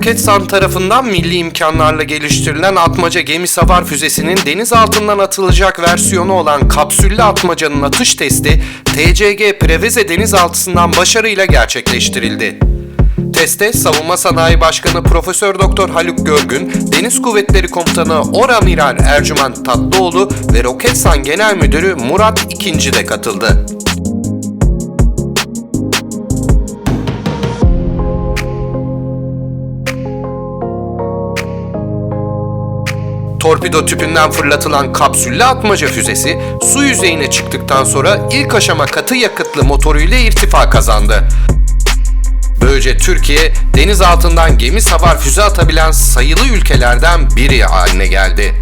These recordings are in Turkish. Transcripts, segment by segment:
Roketsan tarafından milli imkanlarla geliştirilen atmaca gemi savar füzesinin deniz altından atılacak versiyonu olan kapsüllü atmacanın atış testi TCG Preveze denizaltısından başarıyla gerçekleştirildi. Teste Savunma Sanayi Başkanı Profesör Doktor Haluk Görgün, Deniz Kuvvetleri Komutanı Oramiral Ercüment Tatlıoğlu ve Roketsan Genel Müdürü Murat İkinci de katıldı. Torpido tüpünden fırlatılan kapsüllü atmaca füzesi su yüzeyine çıktıktan sonra ilk aşama katı yakıtlı motoruyla irtifa kazandı. Böylece Türkiye deniz altından gemi savar füze atabilen sayılı ülkelerden biri haline geldi.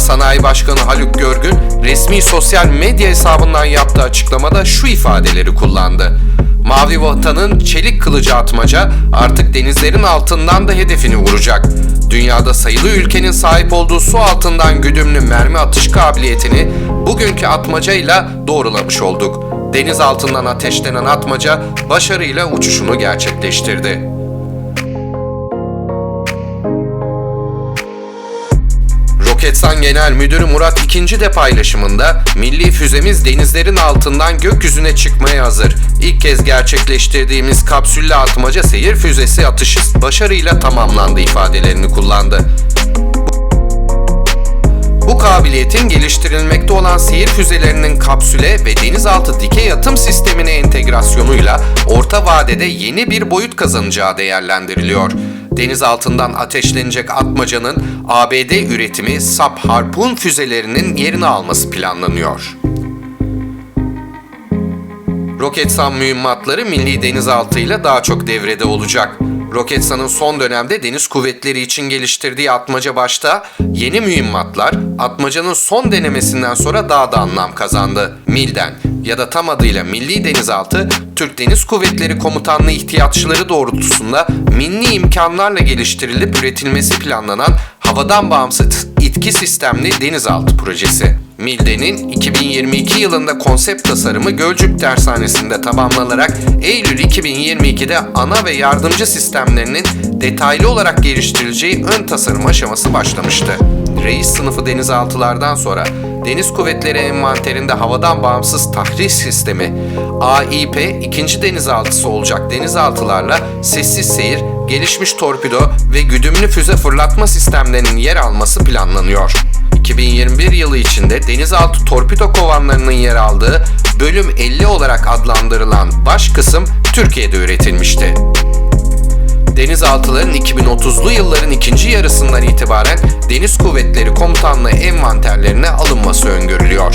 Sanayi Başkanı Haluk Görgün, resmi sosyal medya hesabından yaptığı açıklamada şu ifadeleri kullandı. Mavi Vatan'ın çelik kılıcı atmaca artık denizlerin altından da hedefini vuracak. Dünyada sayılı ülkenin sahip olduğu su altından güdümlü mermi atış kabiliyetini bugünkü atmacayla doğrulamış olduk. Deniz altından ateşlenen atmaca başarıyla uçuşunu gerçekleştirdi. Roketsan Genel Müdürü Murat İkinci de paylaşımında milli füzemiz denizlerin altından gökyüzüne çıkmaya hazır. İlk kez gerçekleştirdiğimiz kapsüllü atmaca seyir füzesi atışı başarıyla tamamlandı ifadelerini kullandı. Bu kabiliyetin geliştirilmekte olan seyir füzelerinin kapsüle ve denizaltı dikey atım sistemine entegrasyonuyla orta vadede yeni bir boyut kazanacağı değerlendiriliyor. Deniz altından ateşlenecek atmacanın ABD üretimi SAP Harpoon füzelerinin yerini alması planlanıyor. Roketsan mühimmatları milli denizaltıyla daha çok devrede olacak. Roketsan'ın son dönemde deniz kuvvetleri için geliştirdiği atmaca başta yeni mühimmatlar atmacanın son denemesinden sonra daha da anlam kazandı. MIL'den ya da tam adıyla Milli Denizaltı, Türk Deniz Kuvvetleri Komutanlığı ihtiyaçları doğrultusunda milli imkanlarla geliştirilip üretilmesi planlanan havadan bağımsız itki sistemli denizaltı projesi. Milde'nin 2022 yılında konsept tasarımı Gölcük Tersanesi'nde tamamlanarak Eylül 2022'de ana ve yardımcı sistemlerinin detaylı olarak geliştirileceği ön tasarım aşaması başlamıştı. Reis sınıfı denizaltılardan sonra Deniz Kuvvetleri envanterinde havadan bağımsız tahriş sistemi AIP ikinci denizaltısı olacak denizaltılarla sessiz seyir, gelişmiş torpido ve güdümlü füze fırlatma sistemlerinin yer alması planlanıyor. 2021 yılı içinde denizaltı torpido kovanlarının yer aldığı bölüm 50 olarak adlandırılan baş kısım Türkiye'de üretilmişti. Denizaltıların 2030'lu yılların ikinci yarısından itibaren Deniz Kuvvetleri Komutanlığı envanterlerine alınması öngörülüyor.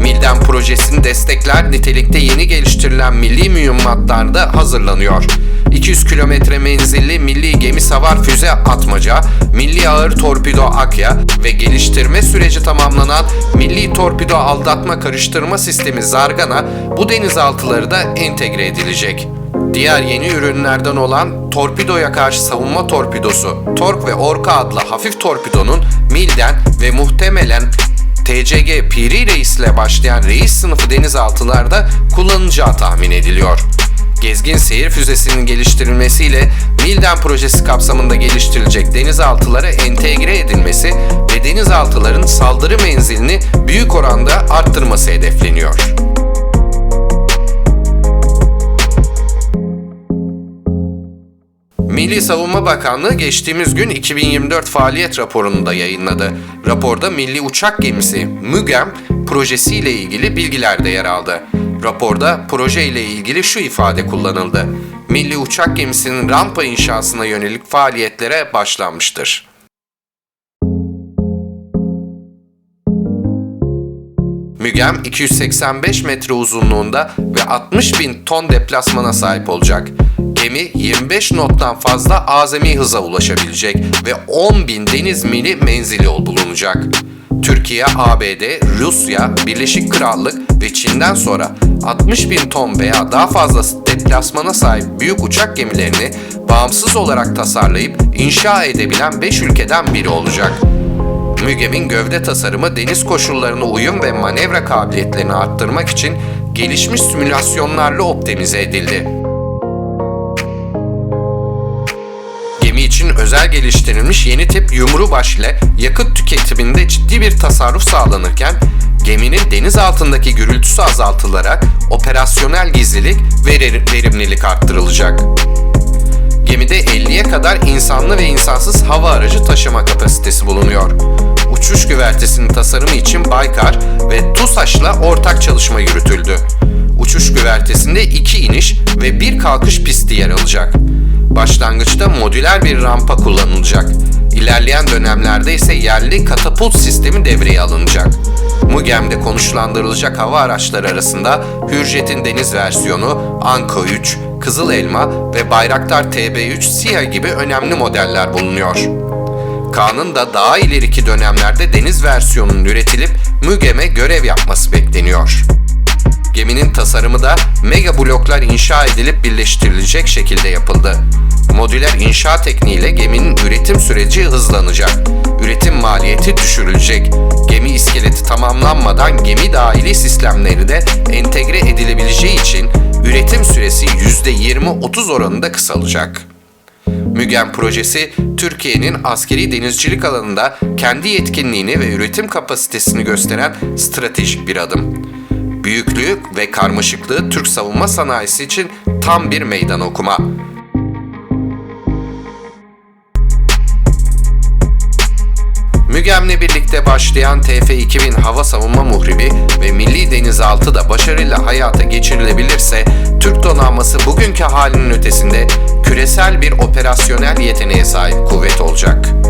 Milden projesini destekler nitelikte yeni geliştirilen milli mühimmatlar da hazırlanıyor. 200 kilometre menzilli milli gemi savar füze atmaca, milli ağır torpido Akya ve geliştirme süreci tamamlanan milli torpido aldatma karıştırma sistemi Zargana bu denizaltıları da entegre edilecek. Diğer yeni ürünlerden olan torpidoya karşı savunma torpidosu Tork ve Orka adlı hafif torpidonun Mil'den ve muhtemelen TCG Piri Reis ile başlayan reis sınıfı denizaltılarda kullanılacağı tahmin ediliyor. Gezgin seyir füzesinin geliştirilmesiyle Milden projesi kapsamında geliştirilecek denizaltılara entegre edilmesi ve denizaltıların saldırı menzilini büyük oranda arttırması hedefleniyor. Milli Savunma Bakanlığı geçtiğimiz gün 2024 faaliyet raporunu da yayınladı. Raporda milli uçak gemisi MÜGEM projesiyle ilgili bilgiler de yer aldı. Raporda proje ile ilgili şu ifade kullanıldı. Milli uçak gemisinin rampa inşasına yönelik faaliyetlere başlanmıştır. Mügem 285 metre uzunluğunda ve 60 bin ton deplasmana sahip olacak. Gemi 25 nottan fazla azami hıza ulaşabilecek ve 10 bin deniz mili menzili bulunacak. Türkiye, ABD, Rusya, Birleşik Krallık ve Çin'den sonra 60 bin ton veya daha fazla deplasmana sahip büyük uçak gemilerini bağımsız olarak tasarlayıp inşa edebilen 5 ülkeden biri olacak. MÜGEM'in gövde tasarımı deniz koşullarına uyum ve manevra kabiliyetlerini arttırmak için gelişmiş simülasyonlarla optimize edildi. Özel geliştirilmiş yeni tip yumru baş ile yakıt tüketiminde ciddi bir tasarruf sağlanırken geminin deniz altındaki gürültüsü azaltılarak operasyonel gizlilik ve ver- verimlilik arttırılacak. Gemide 50'ye kadar insanlı ve insansız hava aracı taşıma kapasitesi bulunuyor. Uçuş güvertesinin tasarımı için Baykar ve TUSAŞ'la ortak çalışma yürütüldü. Uçuş güvertesinde iki iniş ve bir kalkış pisti yer alacak. Başlangıçta modüler bir rampa kullanılacak. İlerleyen dönemlerde ise yerli katapult sistemi devreye alınacak. MUGEM'de konuşlandırılacak hava araçları arasında Hürjet'in deniz versiyonu, Anka 3, Kızıl Elma ve Bayraktar TB3 SİHA gibi önemli modeller bulunuyor. Kaan'ın da daha ileriki dönemlerde deniz versiyonunun üretilip MÜGEM'e görev yapması bekleniyor. Geminin tasarımı da mega bloklar inşa edilip birleştirilecek şekilde yapıldı. Modüler inşa tekniğiyle geminin üretim süreci hızlanacak. Üretim maliyeti düşürülecek. Gemi iskeleti tamamlanmadan gemi dahili sistemleri de entegre edilebileceği için üretim süresi %20-30 oranında kısalacak. MÜGEM projesi Türkiye'nin askeri denizcilik alanında kendi yetkinliğini ve üretim kapasitesini gösteren stratejik bir adım. Büyüklüğü ve karmaşıklığı Türk savunma sanayisi için tam bir meydan okuma. MÜGEM'le birlikte başlayan TF2000 hava savunma muhribi ve Milli Denizaltı da başarıyla hayata geçirilebilirse Türk donanması bugünkü halinin ötesinde küresel bir operasyonel yeteneğe sahip kuvvet olacak.